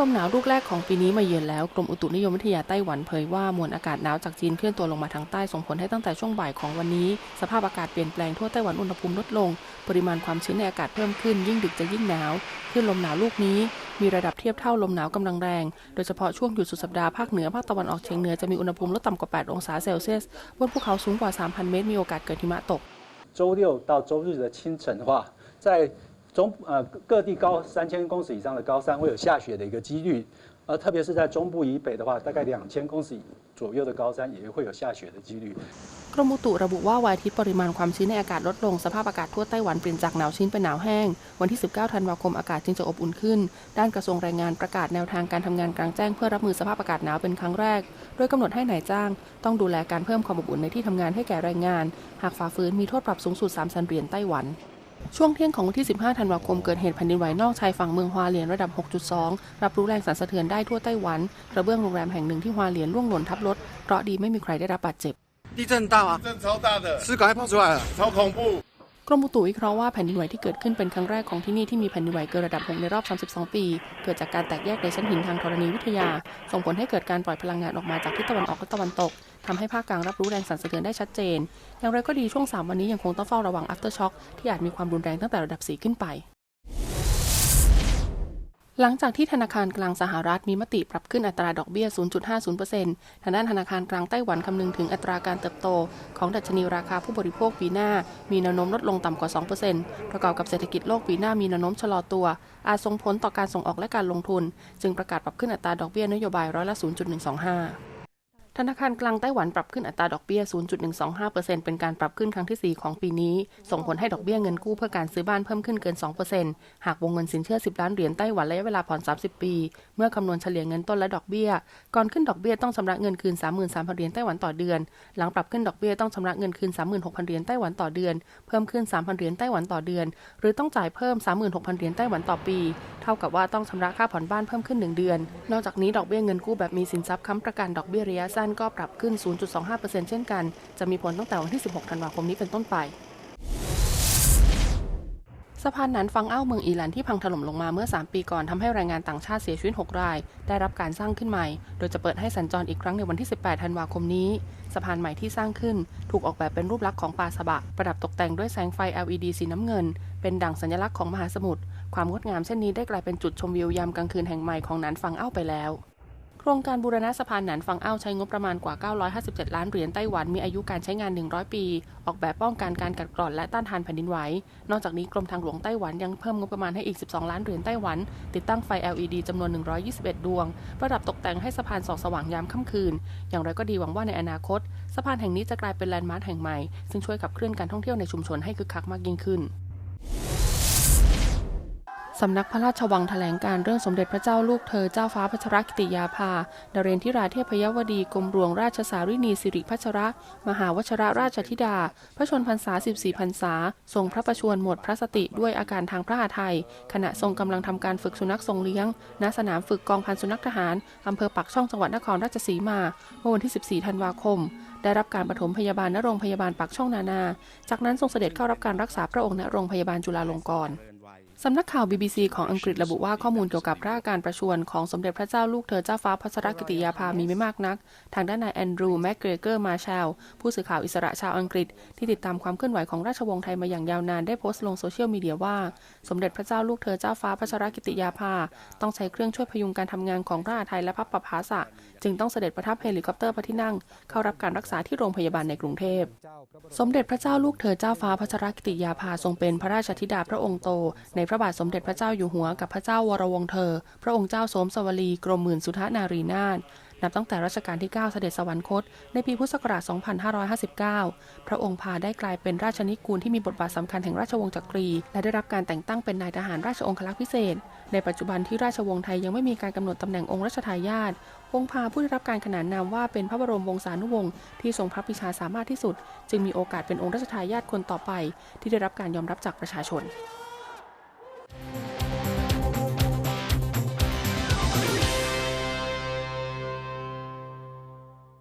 ลมหนาวลูกแรกของปีนี้มาเยือนแล้ว กรมอุตุนิยมวิทยาไต้หวันเผยว่ามวลอากาศหนาวจากจีนเคลื่อนตัวลงมาทางใต้ส่งผลให้ตั้งแต่ช่วงบ่ายของวันนี้ สภาพอากาศเปลี่ยนแปลงทั่วไต้หวันอุณหภูมิลดลง ปริมาณความชื้นในอากาศเพิ่มขึ้น ยิ่งดึกจะยิ่งหนาวคลื่นลมหนาวลูกนี้ มีระดับเทียบเท่าลมหนาวกำลังแรง โดยเฉพาะช่วงหยุดสุดสัปดาห์ภาคเหนือภาคตะวันออกเฉียงเหนือจะมีอุณหภูมิลดต่ำกว่า 8 องศาเซลเซียสบนภูเขาสูงกว่า 3,000 เมตรมีโอกาสเกิดหิมะตก 周六到周日的清晨的话，在 中呃各地高三千公尺以上的高山会有下雪的一个几率，呃，特别是在中部以北的话，大概两千公尺左右的高山也会有下雪的几率。 กรมอุตุระบุว่าวันอาทิตย์ปริมาณความชื้นในอากาศลดลง สภาพอากาศทั่วไต้หวันเปลี่ยนจากหนาวชื้นเป็นหนาวแห้ง วันที่ 19 ธันวาคมอากาศจึงจะอบอุ่นขึ้น ด้านกระทรวงแรงงานประกาศแนวทางการทำงานกลางแจ้งเพื่อรับมือสภาพอากาศหนาวเป็นครั้งแรก โดยกำหนดให้นายจ้าง ต้องดูแลการเพิ่มความอบอุ่นในที่ทำงานให้แก่แรงงาน หากฝ่าฝืนมีโทษปรับสูงสุด3แสนเหรียญไต้หวัน ช่วงเที่ยงของวันที่ 15 ธันวาคมเกิดเหตุแผ่นดินไหวนอกชายฝั่งเมืองฮวาเหลียนระดับ 6.2 รับรู้แรงสั่นสะเทือนได้ทั่วไต้หวันกระเบื้องโรงแรมแห่งหนึ่งที่ฮวาเหลียนร่วงหล่นทับรถเคราะห์ดีไม่มีใครได้รับบาดเจ็บ 地震大吗？震超大的，是赶快跑出来了。超恐怖。 กรมอุตุวิเคราะห์ว่าแผ่นดินไหวที่เกิดขึ้นเป็นครั้งแรกของที่นี่ที่มีแผ่นดินไหวเกินระดับ 6 ในรอบ 32 ปี เกิดจากการแตกแยกในชั้นหินทางธรณีวิทยา ส่งผลให้เกิดการปล่อยพลังงานออกมาจากทิศตะวันออกและตะวันตกทำให้ภาคกลางรับรู้แรงสั่นสะเทือนได้ชัดเจน อย่างไรก็ดีช่วง 3 วันนี้ยังคงต้องเฝ้าระวัง after shock ที่อาจมีความรุนแรงตั้งแต่ระดับ 4 ขึ้นไป หลังจากที่ธนาคารกลางสหรัฐมีมติปรับขึ้นอัตราดอกเบี้ย 0.50%ทางด้านธนาคารกลางไต้หวันคำนึงถึงอัตราการเติบโต ของดัชนีราคาผู้บริโภคปีหน้า มีแนวโน้มลดลงต่ำกว่า 2%ประกอบกับเศรษฐกิจโลกปีหน้ามีแนวโน้มชะลอตัว อาจส่งผลต่อการส่งออกและการลงทุน จึงประกาศปรับขึ้นอัตราดอกเบี้ยนโยบายร้อยละ 0.125 ธนาคารกลางไต้หวันปรับขึ้นอัตราดอกเบี้ย 0.125%เป็นการปรับขึ้นครั้งที่ 4 ของปีนี้ ส่งผลให้ดอกเบี้ยเงินกู้เพื่อการซื้อบ้านเพิ่มขึ้นเกิน 2%หากวงเงินสินเชื่อ 10 ล้านเหรียญไต้หวันระยะเวลาผ่อน 30 ปี เมื่อคำนวณเฉลี่ยเงินต้นและดอกเบี้ย ก่อนขึ้นดอกเบี้ยต้องชำระเงินคืน 33,000 เหรียญไต้หวันต่อเดือน หลังปรับขึ้นดอกเบี้ยต้องชำระเงินคืน 36,000 เหรียญไต้หวันต่อเดือน เพิ่มขึ้น 3,000 เหรียญไต้หวันต่อเดือน หรือต้องจ่ายเพิ่ม 36,000 เหรียญไต้หวันต่อปี ท่ากับว่าต้องชำระค่าผ่อนบ้านเพิ่มขึ้น 1 เดือน นอกจากนี้ดอกเบี้ยเงินกู้แบบมีสินทรัพย์ค้ำประกันดอกเบี้ยระยะสั้นก็ปรับขึ้น 0.25%เช่นกัน จะมีผลตั้งแต่วันที่ 16 ธันวาคมนี้เป็นต้นไปสะพานหนันฟังเอ้าเมืองอีหลันที่พังถล่มลงมาเมื่อ 3 ปีก่อนทำให้แรงงานต่างชาติเสียชีวิต 6 ราย ได้รับการสร้างขึ้นใหม่ โดยจะเปิดให้สัญจรอีกครั้งในวันที่ 18 ธันวาคมนี้ สะพานใหม่ที่สร้างขึ้น ถูกออกแบบเป็นรูปลักษณ์ของปลาสบะ ประดับตกแต่งด้วยแสงไฟ LED สีน้ำเงิน เป็นดั่งสัญลักษณ์ของมหาสมุทร ความงดงามเช่นนี้ได้กลายเป็นจุดชมวิวยามกลางคืนแห่งใหม่ของหนันฟังเอ้าไปแล้ว โครงการบูรณะสะพานหนันฟังเอ้าใช้งบประมาณกว่า 957 ล้านเหรียญไต้หวันมีอายุการใช้งาน 100 ปี ออกแบบป้องกันการกัดกร่อนและต้านทานแผ่นดินไหว นอกจากนี้กรมทางหลวงไต้หวันยังเพิ่มงบประมาณให้อีก 12 ล้านเหรียญไต้หวัน ติดตั้งไฟ LED จำนวน 121 ดวง ประดับตกแต่งให้สะพานส่องสว่างยามค่ำคืน อย่างไรก็ดีหวังว่าในอนาคต สะพานแห่งนี้จะกลายเป็นแลนด์มาร์คแห่งใหม่ซึ่งช่วยขับเคลื่อนการท่องเที่ยวในชุมชนให้คึกคักมากยิ่งขึ้น สำนักพระราชวังแถลงการเรื่องสมเด็จพระเจ้าลูกเธอเจ้าฟ้าพัชรกิติยาภาดาเรนทิราเทพยวดีกรมหลวงราชสารินีสิริพัชระ มหาวชรราชธิดา พระชนพรรษา 14พรรษา ทรงพระประชวรหมดพระสติด้วยอาการทางพระอาทัยขณะทรงกำลังทำการฝึกสุนัขทรงเลี้ยง ณสนามฝึกกองพันสุนัขทหารอำเภอปักช่องจังหวัดนครราชสีมาเมื่อวันที่ 14 ธันวาคม ได้รับการปฐมพยาบาลณโรงพยาบาลปักช่องนานา จากนั้นทรงเสด็จเข้ารับการรักษาพระองค์ณโรงพยาบาลจุฬาลงกรณ์ สำนักข่าว BBC ของอังกฤษระบุว่าข้อมูลเกี่ยวกับพระอาการประชวรของสมเด็จพระเจ้าลูกเธอเจ้าฟ้าพัชรกิติยาภามีไม่มากนัก ทางด้านนายแอนดรูว์แมกเกรเกอร์มาแชลผู้สื่อข่าวอิสระชาวอังกฤษ ที่ติดตามความเคลื่อนไหวของราชวงศ์ไทยมาอย่างยาวนานได้โพสต์ลงโซเชียลมีเดียว่า สมเด็จพระเจ้าลูกเธอเจ้าฟ้าพัชรกิติยาภาต้องใช้เครื่องช่วยพยุงการทำงานของพระอาทัยและพระประภาสะจึงต้องเสด็จประทับเฮลิคอปเตอร์พระที่นั่ง เข้ารับการรักษาที่โรงพยาบาลในกรุงเทพ สมเด็จพระเจ้าลูกเธอเจ้าฟ้าพัชรกิติยาภาทรงเป็นพระราชธิดาพระองค์โตในพระบาทสมเด็จพระเจ้าอยู่หัวกับพระเจ้าวรวงเธอ พระองค์เจ้าโสมสวลีกรมหมื่นสุทนารีนาถนับตั้งแต่รัชกาลที่ 9 เสด็จสวรรคต ในปีพุทธศักราช 2559 พระองค์พาได้กลายเป็นราชนิกูลที่มีบทบาทสำคัญแห่งราชวงศ์จักรี และได้รับการแต่งตั้งเป็นนายทหารราชองครักษ์พิเศษ ในปัจจุบันที่ราชวงศ์ไทยยังไม่มีการกำหนดตำแหน่งองค์รัชทายาทวงศ์พาผู้ได้รับการขนานนามว่าเป็นพระบรมวงศานุวงศ์ที่ทรงพระปรีชาสามารถที่สุด จึงมีโอกาสเป็นองค์รัชทายาทคนต่อไป ที่ได้รับการยอมรับจากประชาชน